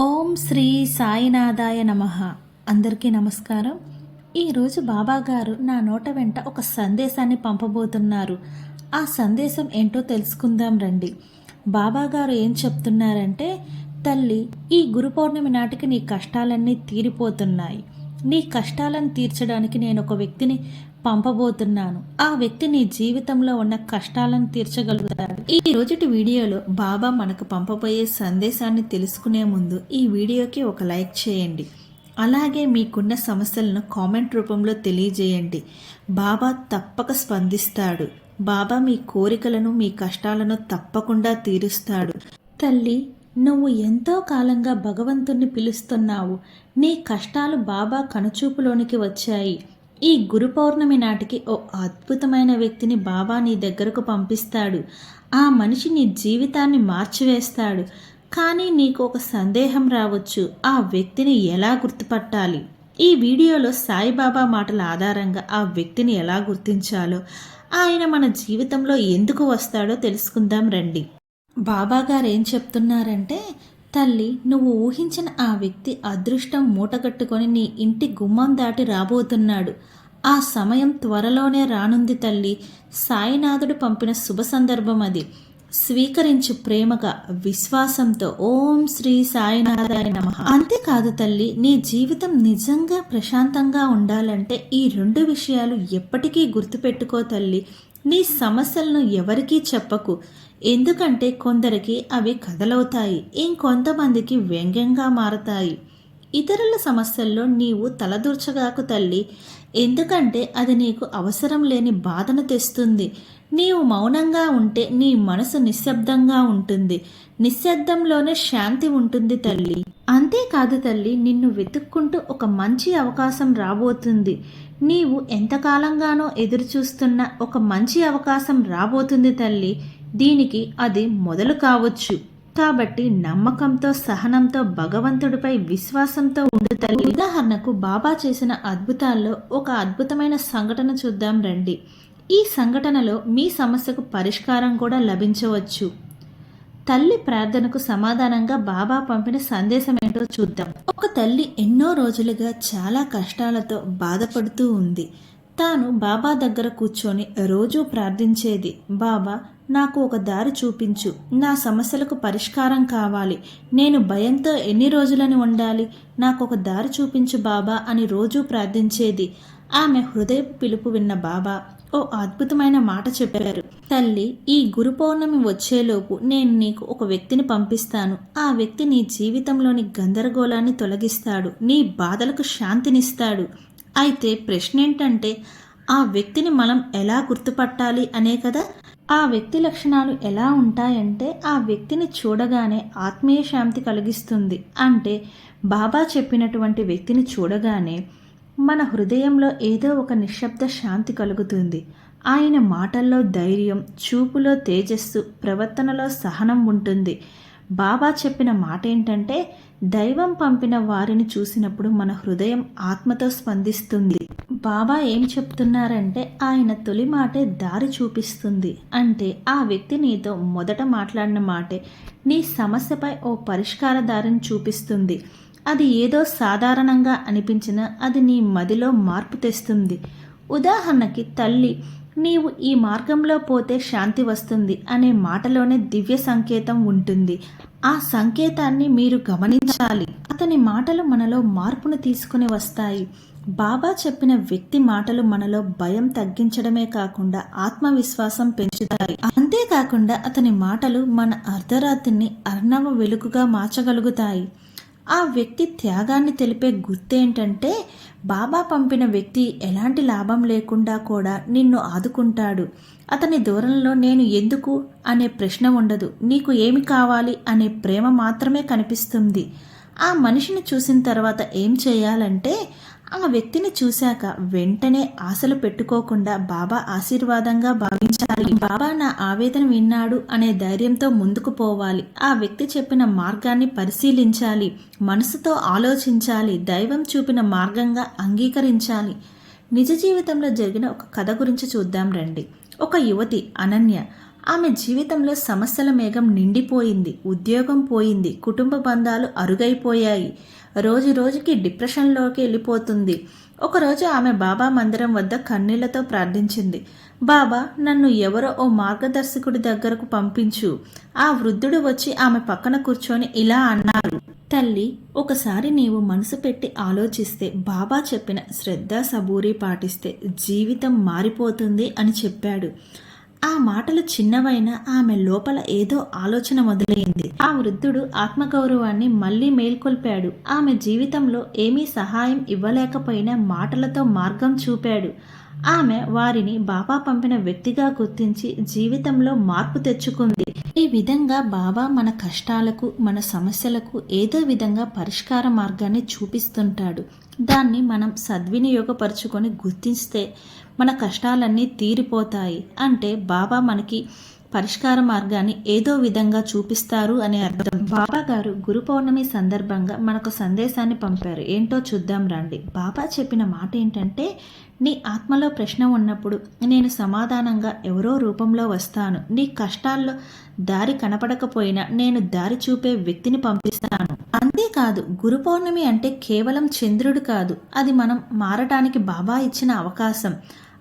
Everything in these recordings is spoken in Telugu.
ఓం శ్రీ సాయినాథాయ నమ. అందరికీ నమస్కారం. ఈరోజు బాబా గారు నా నోట వెంట ఒక సందేశాన్ని పంపబోతున్నారు. ఆ సందేశం ఏంటో తెలుసుకుందాం రండి. బాబా గారు ఏం చెప్తున్నారంటే తల్లి ఈ గురు పౌర్ణమి నాటికి నీ కష్టాలన్నీ తీరిపోతున్నాయి. నీ కష్టాలను తీర్చడానికి నేను ఒక వ్యక్తిని పంపబోతున్నాను. ఆ వ్యక్తి నీ జీవితంలో ఉన్న కష్టాలను తీర్చగలుగుతాడు. ఈ రోజుటి వీడియోలో బాబా మనకు పంపబోయే సందేశాన్ని తెలుసుకునే ముందు ఈ వీడియోకి ఒక లైక్ చేయండి. అలాగే మీకున్న సమస్యలను కామెంట్ రూపంలో తెలియజేయండి. బాబా తప్పక స్పందిస్తాడు. బాబా మీ కోరికలను మీ కష్టాలను తప్పకుండా తీరుస్తాడు. తల్లి నువ్వు ఎంతో కాలంగా భగవంతుణ్ణి పిలుస్తున్నావు. నీ కష్టాలు బాబా కనుచూపులోనికి వచ్చాయి. ఈ గురు పౌర్ణమి నాటికి ఓ అద్భుతమైన వ్యక్తిని బాబా నీ దగ్గరకు పంపిస్తాడు. ఆ మనిషి నీ జీవితాన్ని మార్చివేస్తాడు. కానీ నీకు ఒక సందేహం రావచ్చు. ఆ వ్యక్తిని ఎలా గుర్తుపట్టాలి? ఈ వీడియోలో సాయిబాబా మాటల ఆధారంగా ఆ వ్యక్తిని ఎలా గుర్తించాలో ఆయన మన జీవితంలో ఎందుకు వస్తాడో తెలుసుకుందాం రండి. బాబా గారు ఏం చెప్తున్నారంటే తల్లి నువ్వు ఊహించిన ఆ వ్యక్తి అదృష్టం మూటగట్టుకొని నీ ఇంటి గుమ్మం దాటి రాబోతున్నాడు. ఆ సమయం త్వరలోనే రానుంది తల్లి. సాయినాథుడు పంపిన శుభ సందర్భం అది. స్వీకరించు ప్రేమగా విశ్వాసంతో ఓం శ్రీ సాయినాథాయ నమ. అంతేకాదు తల్లి నీ జీవితం నిజంగా ప్రశాంతంగా ఉండాలంటే ఈ రెండు విషయాలు ఎప్పటికీ గుర్తుపెట్టుకో తల్లి. నీ సమస్యలను ఎవరికీ చెప్పకు. ఎందుకంటే కొందరికి అవి కథలవుతాయి ఇంకొంతమందికి వ్యంగ్యంగా మారతాయి. ఇతరుల సమస్యల్లో నీవు తలదూర్చగాకు తల్లి. ఎందుకంటే అది నీకు అవసరం లేని బాధను తెస్తుంది. నీవు మౌనంగా ఉంటే నీ మనసు నిశ్శబ్దంగా ఉంటుంది. నిశ్శబ్దంలోనే శాంతి ఉంటుంది తల్లి. అంతేకాదు తల్లి నిన్ను వెతుక్కుంటూ ఒక మంచి అవకాశం రాబోతుంది. నీవు ఎంతకాలంగానో ఎదురుచూస్తున్న ఒక మంచి అవకాశం రాబోతుంది తల్లి. దీనికి అది మొదలు కావచ్చు. కాబట్టి నమ్మకంతో సహనంతో భగవంతుడిపై విశ్వాసంతో ఉండు తల్లి. ఉదాహరణకు బాబా చేసిన అద్భుతాల్లో ఒక అద్భుతమైన సంఘటన చూద్దాం రండి. ఈ సంఘటనలో మీ సమస్యకు పరిష్కారం కూడా లభించవచ్చు. తల్లి ప్రార్థనకు సమాధానంగా బాబా పంపిన సందేశం ఏంటో చూద్దాం. ఒక తల్లి ఎన్నో రోజులుగా చాలా కష్టాలతో బాధపడుతూ ఉంది. తాను బాబా దగ్గర కూర్చొని రోజూ ప్రార్థించేది బాబా నాకు ఒక దారి చూపించు. నా సమస్యలకు పరిష్కారం కావాలి. నేను భయంతో ఎన్ని రోజులని ఉండాలి? నాకు ఒక దారి చూపించు బాబా అని రోజూ ప్రార్థించేది. ఆమె హృదయపు పిలుపు విన్న బాబా ఓ అద్భుతమైన మాట చెప్పారు. తల్లి ఈ గురు పౌర్ణమి వచ్చేలోపు నేను నీకు ఒక వ్యక్తిని పంపిస్తాను. ఆ వ్యక్తి నీ జీవితంలోని గందరగోళాన్ని తొలగిస్తాడు. నీ బాధలకు శాంతినిస్తాడు. అయితే ప్రశ్న ఏంటంటే ఆ వ్యక్తిని మనం ఎలా గుర్తుపట్టాలి అనే కదా? ఆ వ్యక్తి లక్షణాలు ఎలా ఉంటాయంటే ఆ వ్యక్తిని చూడగానే ఆత్మీయ శాంతి కలిగిస్తుంది. అంటే బాబా చెప్పినటువంటి వ్యక్తిని చూడగానే మన హృదయంలో ఏదో ఒక నిశ్శబ్ద శాంతి కలుగుతుంది. ఆయన మాటల్లో ధైర్యం చూపులో తేజస్సు ప్రవర్తనలో సహనం ఉంటుంది. బాబా చెప్పిన మాట ఏంటంటే దైవం పంపిన వారిని చూసినప్పుడు మన హృదయం ఆత్మతో స్పందిస్తుంది. బాబా ఏం చెప్తున్నారంటే ఆయన తొలి మాటే దారి చూపిస్తుంది. అంటే ఆ వ్యక్తి నీతో మొదట మాట్లాడిన మాటే నీ సమస్యపై ఓ పరిష్కార దారిని చూపిస్తుంది. అది ఏదో సాధారణంగా అనిపించినా అది నీ మదిలో మార్పు తెస్తుంది. ఉదాహరణకి తల్లి నీవు ఈ మార్గంలో పోతే శాంతి వస్తుంది అనే మాటలోనే దివ్య సంకేతం ఉంటుంది. ఆ సంకేతాన్ని మీరు గమనించాలి. అతని మాటలు మనలో మార్పును తీసుకుని వస్తాయి. బాబా చెప్పిన వ్యక్తి మాటలు మనలో భయం తగ్గించడమే కాకుండా ఆత్మవిశ్వాసం పెంచుతాయి. అంతేకాకుండా అతని మాటలు మన అర్ధరాత్రిని అర్ణవ వెలుగుగా మార్చగలుగుతాయి. ఆ వ్యక్తి త్యాగాన్ని తెలిపే గుర్తేంటంటే బాబా పంపిన వ్యక్తి ఎలాంటి లాభం లేకుండా కూడా నిన్ను ఆదుకుంటాడు. అతని దూరంలో నేను ఎందుకు అనే ప్రశ్న ఉండదు. నీకు ఏమి కావాలి అనే ప్రేమ మాత్రమే కనిపిస్తుంది. ఆ మనిషిని చూసిన తర్వాత ఏం చేయాలంటే ఆ వ్యక్తిని చూశాక వెంటనే ఆశలు పెట్టుకోకుండా బాబా ఆశీర్వాదంగా భావించాలి. బాబా నా ఆవేదన విన్నాడు అనే ధైర్యంతో ముందుకు పోవాలి. ఆ వ్యక్తి చెప్పిన మార్గాన్ని పరిశీలించాలి. మనసుతో ఆలోచించాలి. దైవం చూపిన మార్గంగా అంగీకరించాలి. నిజ జీవితంలో జరిగిన ఒక కథ గురించి చూద్దాం రండి. ఒక యువతి అనన్య ఆమె జీవితంలో సమస్యల మేఘం నిండిపోయింది ఉద్యోగం పోయింది కుటుంబ బంధాలు అరుగైపోయాయి. రోజు రోజుకి డిప్రెషన్లోకి వెళ్ళిపోతుంది. ఒకరోజు ఆమె బాబా మందిరం వద్ద కన్నీళ్ళతో ప్రార్థించింది. బాబా నన్ను ఎవరో ఓ మార్గదర్శకుడి దగ్గరకు పంపించు. ఆ వృద్ధుడు వచ్చి ఆమె పక్కన కూర్చొని ఇలా అన్నారు. తల్లి ఒకసారి నీవు మనసు పెట్టి ఆలోచిస్తే బాబా చెప్పిన శ్రద్ధ సబూరి పాటిస్తే జీవితం మారిపోతుంది అని చెప్పాడు. ఆ మాటలు చిన్నవైన ఆమె లోపల ఏదో ఆలోచన మొదలైంది. ఆ వృద్ధుడు ఆత్మగౌరవాన్ని మళ్ళీ మేల్కొల్పాడు. ఆమె జీవితంలో ఏమీ సహాయం ఇవ్వలేకపోయినా మాటలతో మార్గం చూపాడు. ఆమె వారిని బాబా పంపిన వ్యక్తిగా గుర్తించి జీవితంలో మార్పు తెచ్చుకుంది. ఈ విధంగా బాబా మన కష్టాలకు మన సమస్యలకు ఏదో విధంగా పరిష్కార మార్గాన్ని చూపిస్తుంటాడు. దాన్ని మనం సద్వినియోగపరుచుకొని గుర్తిస్తే మన కష్టాలన్నీ తీరిపోతాయి. అంటే బాబా మనకి పరిష్కార మార్గాన్ని ఏదో విధంగా చూపిస్తారు అనే అర్థం. బాబా గారు గురు పౌర్ణమి సందర్భంగా మనకు సందేశాన్ని పంపారు. ఏంటో చూద్దాం రండి. బాబా చెప్పిన మాట ఏంటంటే నీ ఆత్మలో ప్రశ్న ఉన్నప్పుడు నేను సమాధానంగా ఎవరో రూపంలో వస్తాను. నీ కష్టాల్లో దారి కనపడకపోయినా నేను దారి చూపే వ్యక్తిని పంపిస్తాను. అంతేకాదు గురు పౌర్ణమి అంటే కేవలం చంద్రుడు కాదు. అది మనం మారటానికి బాబా ఇచ్చిన అవకాశం.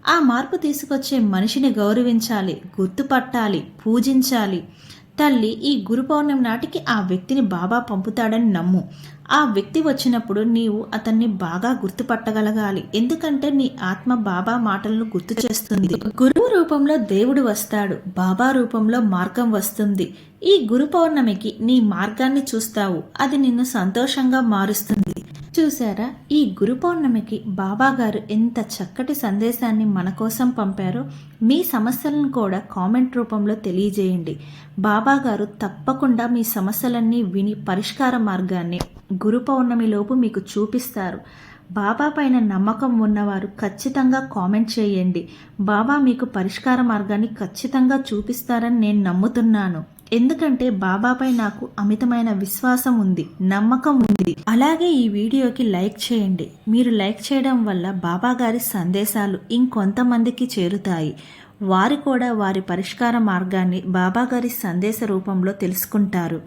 ఆ మార్పు తీసుకొచ్చే మనిషిని గౌరవించాలి గుర్తుపట్టాలి పూజించాలి. తల్లి ఈ గురు పౌర్ణమి నాటికి ఆ వ్యక్తిని బాబా పంపుతాడని నమ్ము. ఆ వ్యక్తి వచ్చినప్పుడు నీవు అతన్ని బాగా గుర్తుపట్టగలగాలి. ఎందుకంటే నీ ఆత్మ బాబా మాటలను గుర్తు చేస్తుంది. గురువు రూపంలో దేవుడు వస్తాడు. బాబా రూపంలో మార్గం వస్తుంది. ఈ గురు పౌర్ణమికి నీ మార్గాన్ని చూస్తావు. అది నిన్ను సంతోషంగా మారుస్తుంది. చూసారా ఈ గురు పౌర్ణమికి బాబా గారు ఎంత చక్కటి సందేశాన్ని మన కోసం పంపారో మీ సమస్యలను కూడా కామెంట్ రూపంలో తెలియజేయండి. బాబాగారు తప్పకుండా మీ సమస్యలన్నీ విని పరిష్కార మార్గాన్ని గురు పౌర్ణమిలోపు మీకు చూపిస్తారు. బాబా పైన నమ్మకం ఉన్నవారు ఖచ్చితంగా కామెంట్ చేయండి. బాబా మీకు పరిష్కార మార్గాన్ని ఖచ్చితంగా చూపిస్తారని నేను నమ్ముతున్నాను. ఎందుకంటే బాబాపై నాకు అమితమైన విశ్వాసం ఉంది నమ్మకం ఉంది. అలాగే ఈ వీడియోకి లైక్ చేయండి. మీరు లైక్ చేయడం వల్ల బాబా గారి సందేశాలు ఇంకొంతమందికి చేరుతాయి. వారు కూడా వారి పరిష్కార మార్గాన్ని బాబాగారి సందేశ రూపంలో తెలుసుకుంటారు.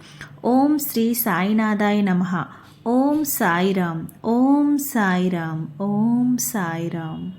ఓం శ్రీ సాయినాథాయ నమ. ఓం సాయిరామ్. ఓం సాయిరామ్. ఓం సాయిరామ్.